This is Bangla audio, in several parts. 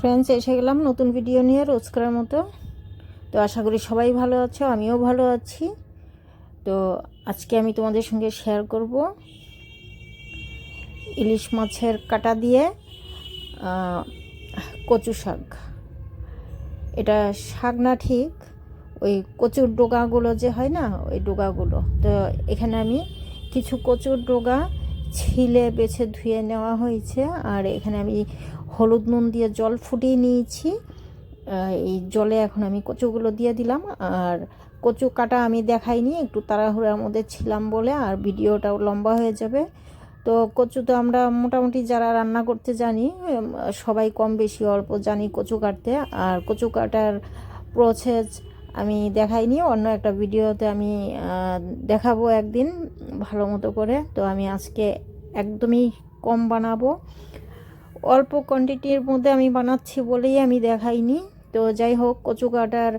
ফ্রেন্ডস এসে গেলাম নতুন ভিডিও নিয়ে রোজকারের মতো। তো আশা করি সবাই ভালো আছো, আমিও ভালো আছি। তো আজকে আমি তোমাদের সঙ্গে শেয়ার করব ইলিশ মাছের কাটা দিয়ে কচু শাক। এটা শাক না ঠিক, ওই কচুর ডোগাগুলো যে হয় না, ওই ডোগাগুলো। তো এখানে আমি কিছু কচুর ডোগা ছিলে বেছে ধুয়ে নেওয়া হয়েছে, আর এখানে আমি হলুদ নুন দিয়ে জল ফুটিয়ে নিয়েছি। এই জলে এখন আমি কচুগুলো দিয়ে দিলাম। আর কচু কাটা আমি দেখাইনি, একটু তাড়াহুড়ার মধ্যে ছিলাম বলে, আর ভিডিওটাও লম্বা হয়ে যাবে। তো কচু তো আমরা মোটামুটি যারা রান্না করতে জানি সবাই কম বেশি অল্প জানি কচু কাটতে। আর কচু কাটার প্রসেস আমি দেখাইনি, অন্য একটা ভিডিওতে আমি দেখাবো একদিন ভালো মতো করে। তো আমি আজকে একদমই কম বানাবো। অল্প কোয়ান্টিটির মধ্যে আমি বানাচ্ছি বলেই আমি দেখাইনি। তো যাই হোক কচু কাটার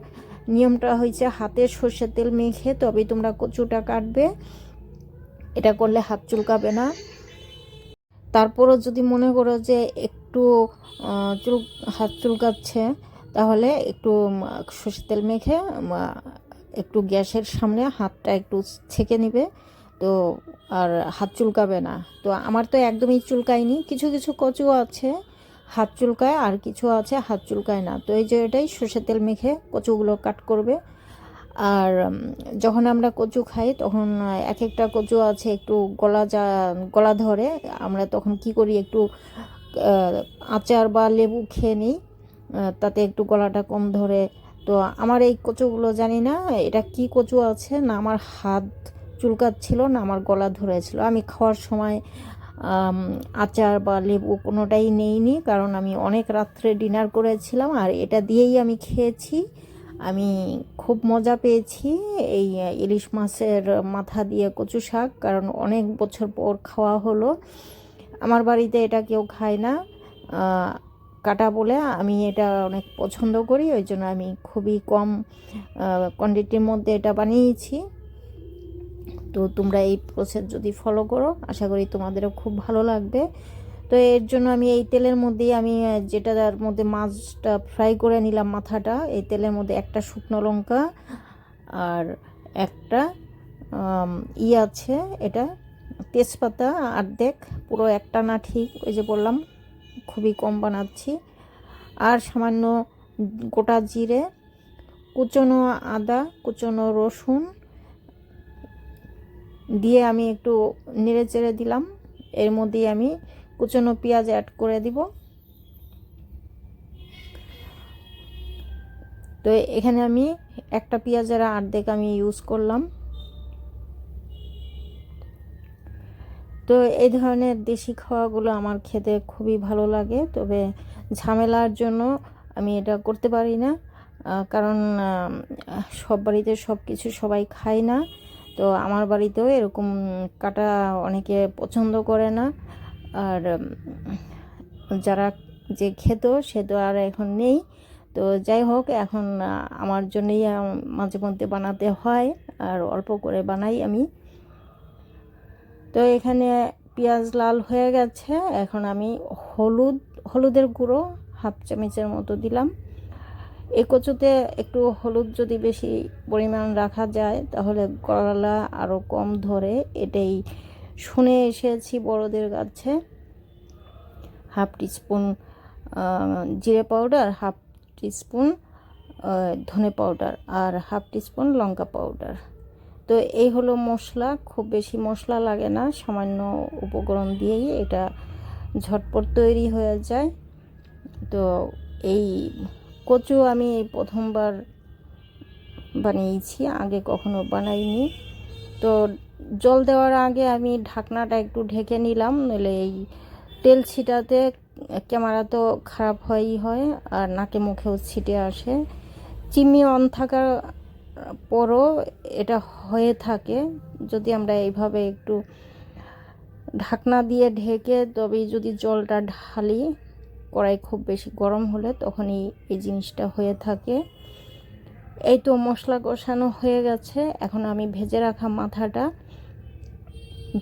নিয়মটা হয়েছে হাতে সর্ষের তেল মেখে তবেই তোমরা কচুটা কাটবে। এটা করলে হাত চুলকাবে না। তারপরও যদি মনে করো যে একটু চুল, হাত চুলকাচ্ছে, তাহলে একটু সর্ষের তেল মেখে একটু গ্যাসের সামনে হাতটা একটু ছেঁকে নিবে। তো আর হাত চুলকাবে না। তো আমার তো একদমই চুলকায়নি। কিছু কিছু কচু আছে, হাত চুলকায়, আর কিছু আছে হাত চুলকায় না। তো এই যে এটাই সর্ষের তেল মেখে কচুগুলো কাট করবে। আর যখন আমরা কচু খাই, তখন এক একটা কচু আছে একটু গলা যা, গলা ধরে। আমরা তখন কি করি, একটু আচার বা লেবু খেয়ে নিই তাতে একটু গলাটা কম ধরে। তো আমার এই কচুগুলো জানি না, এটা কি কচু আছে না আমার হাত চুলকাচ্ছিল না, আমার গলা ধরেছিল। আমি খাওয়ার সময় আচার বা লেবু কোনোটাই নেইনি, কারণ আমি অনেক রাত্রে ডিনার করেছিলাম আর এটা দিয়েই আমি খেয়েছি। আমি খুব মজা পেয়েছি এই ইলিশ মাছের মাথা দিয়ে কচু শাক, কারণ অনেক বছর পর খাওয়া হলো। আমার বাড়িতে এটা কেউ খায় না কাটা বলে। আমি এটা অনেক পছন্দ করি, ওই জন্য আমি খুবই কম কোয়ান্টিটির মধ্যে এটা বানিয়েছি। তো তোমরা এই প্রসেস যদি ফলো করো, আশা করি তোমাদেরও খুব ভালো লাগবে। তো এর জন্য আমি এই তেলের মধ্যেই আমি যেটার মধ্যে মাছটা ফ্রাই করে নিলাম মাথাটা, এই তেলের মধ্যে একটা শুকনো লঙ্কা আর একটা ই আছে, এটা তেজপাতা অর্ধেক, পুরো একটা না ঠিক, ওই যে বললাম, খুবই কম বানাচ্ছি। আর সামান্য গোটা জিরে, কুচনো আদা, কুচনো রসুন দিয়ে আমি একটু নেড়ে চেড়ে দিলাম। এর মধ্যেই আমি কুচনো পেঁয়াজ অ্যাড করে দিব। তো এখানে আমি একটা পেঁয়াজের আর্ধেক আমি ইউজ করলাম। তো এই ধরনের দেশি খাওয়াগুলো আমার খেতে খুবই ভালো লাগে, তবে ঝামেলার জন্য আমি এটা করতে পারি না। কারণ সব বাড়িতে সব কিছু সবাই খায় না। তো আমার বাড়িতেও এরকম কাটা অনেকে পছন্দ করে না। আর যারা যে খেত, সে তো আর এখন নেই। তো যাই হোক, এখন আমার জন্যই মাঝে মধ্যে বানাতে হয়। আর অল্প করে বানাই আমি। তো এখানে পেঁয়াজ লাল হয়ে গেছে। এখন আমি হলুদ, হলুদের গুঁড়ো হাফ চামচের মতো দিলাম। এই কচুতে একটু হলুদ যদি বেশি পরিমাণ রাখা যায়, তাহলে করলা আরও কম ধরে এটাই শুনে এসেছি বড়দের কাছে। হাফ টিস্পুন জিরে পাউডার, হাফ টিস্পুন ধনে পাউডার আর হাফ টিস্পুন লঙ্কা পাউডার। তো এই হলো মশলা, খুব বেশি মশলা লাগে না, সামান্য উপকরণ দিয়েই এটা ঝটপট তৈরি হয়ে যায়। তো এই কচু আমি প্রথমবার বানিয়েছি, আগে কখনো বানাইনি। তো জল দেওয়ার আগে আমি ঢাকনাটা একটু ঢেকে নিলাম, নইলে এই তেল ছিটাতে ক্যামেরা তো খারাপ হয়ই হয়, আর নাকে মুখেও ছিটে আসে। চিমনি অন থাকার পরও এটা হয়ে থাকে। যদি আমরা এইভাবে একটু ঢাকনা দিয়ে ঢেকে তবেই যদি জলটা ঢালি কড়াই খুব বেশি গরম হলে তখনই এই জিনিসটা হয়ে থাকে। এই তো মশলা কষানো হয়ে গেছে। এখন আমি ভেজে রাখা মাথাটা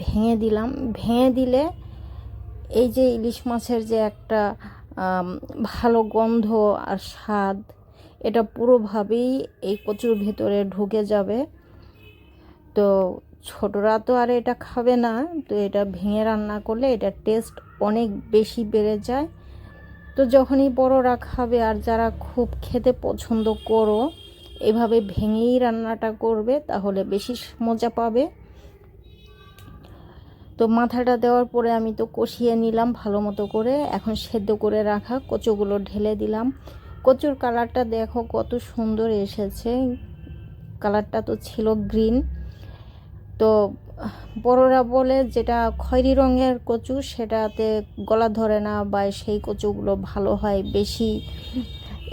ভেঙে দিলাম। ভেঙে দিলে এই যে ইলিশ মাছের যে একটা ভালো গন্ধ আর স্বাদ, এটা পুরোভাবেই এই কচুর ভেতরে ঢুকে যাবে। তো ছোটরা তো আর এটা খাবে না। তো এটা ভেঙে রান্না করলে এটা টেস্ট অনেক বেশি বেড়ে যায়। তো যখনই বড়রা খাবে আর যারা খুব খেতে পছন্দ করো, এভাবে ভেঙেই রান্নাটা করবে, তাহলে বেশি মজা পাবে। তো মাথাটা দেওয়ার পরে আমি তো কষিয়ে নিলাম ভালো মতো করে, এখন সেদ্ধ করে রাখা কচুগুলো ঢেলে দিলাম। কচুর কালারটা দেখো কত সুন্দর এসেছে। কালারটা তো ছিল গ্রিন। তো বড়রা বলে যেটা খয়েরি রঙের কচু, সেটাতে গলা ধরে না বা সেই কচুগুলো ভালো হয় বেশি।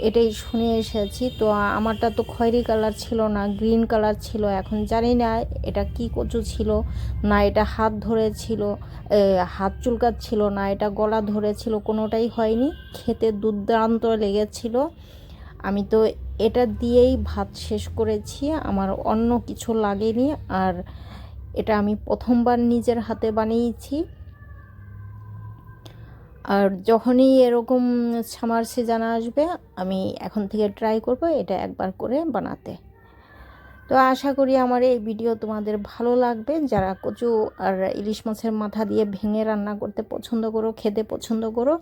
এটাই শুনে এসেছি। তো আমারটা তো খয়েরি কালার ছিল না, গ্রিন কালার ছিল। এখন জানি না এটা কি কচু ছিল, না এটা হাত ধরেছিল হাত চুলকাচ্ছিল, না এটা গলা ধরেছিল কোনোটাই হয়নি। খেতে দুর্দান্ত লেগেছিল। আমি তো এটা দিয়েই ভাত শেষ করেছি। আমার অন্য কিছু লাগেনি আর এটা আমি প্রথমবার নিজের হাতে বানিয়েছি। আর যখনই এরকম সামার সিজন আসবে, আমি এখন থেকে ট্রাই করব এটা একবার করে বানাতে। তো আশা করি আমার এই ভিডিও তোমাদের ভালো লাগবে। যারা কচু আর ইলিশ মাছের মাথা দিয়ে ভেঙে রান্না করতে পছন্দ করো, খেতে পছন্দ করো,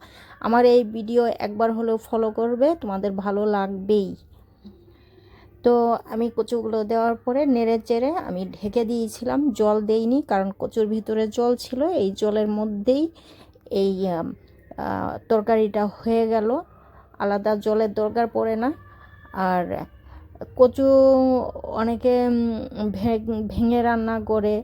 আমার এই ভিডিও একবার হলেও ফলো করবে, তোমাদের ভালো লাগবেই। তো আমি কচুগুলো দেওয়ার পরে নেড়ে চেড়ে আমি ঢেকে দিয়েছিলাম। জল দেইনি, কারণ কচুর ভিতরে জল ছিল। এই জলের মধ্যেই এই তরকারিটা হয়ে গেল। আলাদা জলের দরকার পড়ে না। আর কচু অনেকে ভেঙে রান্না করে।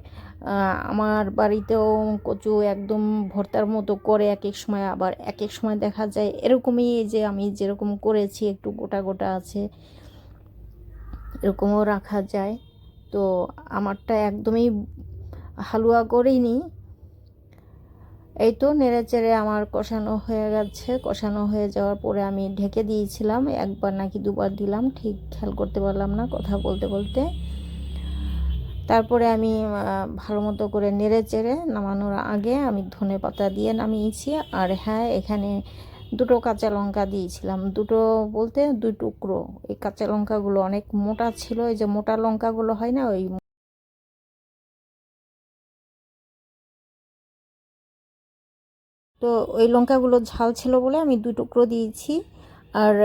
আমার বাড়িতেও কচু একদম ভর্তার মতো করে এক এক সময়। আবার এক এক সময় দেখা যায় এরকমই যে আমি যেরকম করেছি, একটু গোটা গোটা আছে। এরকমও রাখা যায়। তো আমারটা একদমই হালুয়া করিনি। এই তো নেড়ে চেড়ে আমার কষানো হয়ে গেছে। কষানো হয়ে যাওয়ার পরে আমি ঢেকে দিয়েছিলাম। একবার নাকি দুবার দিলাম, ঠিক খেয়াল করতে পারলাম না কথা বলতে বলতে। তারপরে আমি ভালো মতো করে নেড়ে চেড়ে নামানোর আগে আমি ধনে পাতা দিয়ে নামিয়েছি। আর হ্যাঁ এখানে দুটো কাঁচা লঙ্কা দিয়েছিলাম। দুটো বলতে দুই টুকরো। এই কাঁচা লঙ্কাগুলো অনেক মোটা ছিল। এই যে মোটা লঙ্কাগুলো হয় না, ওই তো ওই লঙ্কাগুলো ঝাল ছিল বলে আমি দুই টুকরো দিয়েছি। আর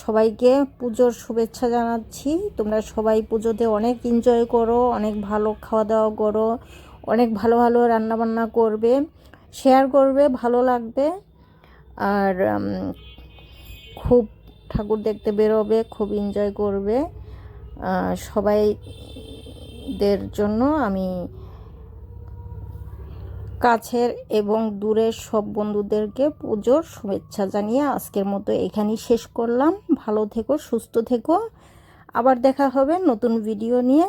সবাইকে পুজোর শুভেচ্ছা জানাচ্ছি। তোমরা সবাই পুজোতে অনেক এনজয় করো, অনেক ভালো খাওয়া দাওয়া করো, অনেক ভালো ভালো রান্না বান্না করবে শেয়ার করবে, ভালো লাগবে। আর খুব ঠাকুর দেখতে বেরোবে, খুব এনজয় করবে। সবাইদের জন্য আমি কাছের এবং দূরের সব বন্ধুদেরকে পুজোর শুভেচ্ছা জানিয়ে আজকের মতো এখানেই শেষ করলাম। ভালো থেকো, সুস্থ থেকো। আবার দেখা হবে নতুন ভিডিও নিয়ে।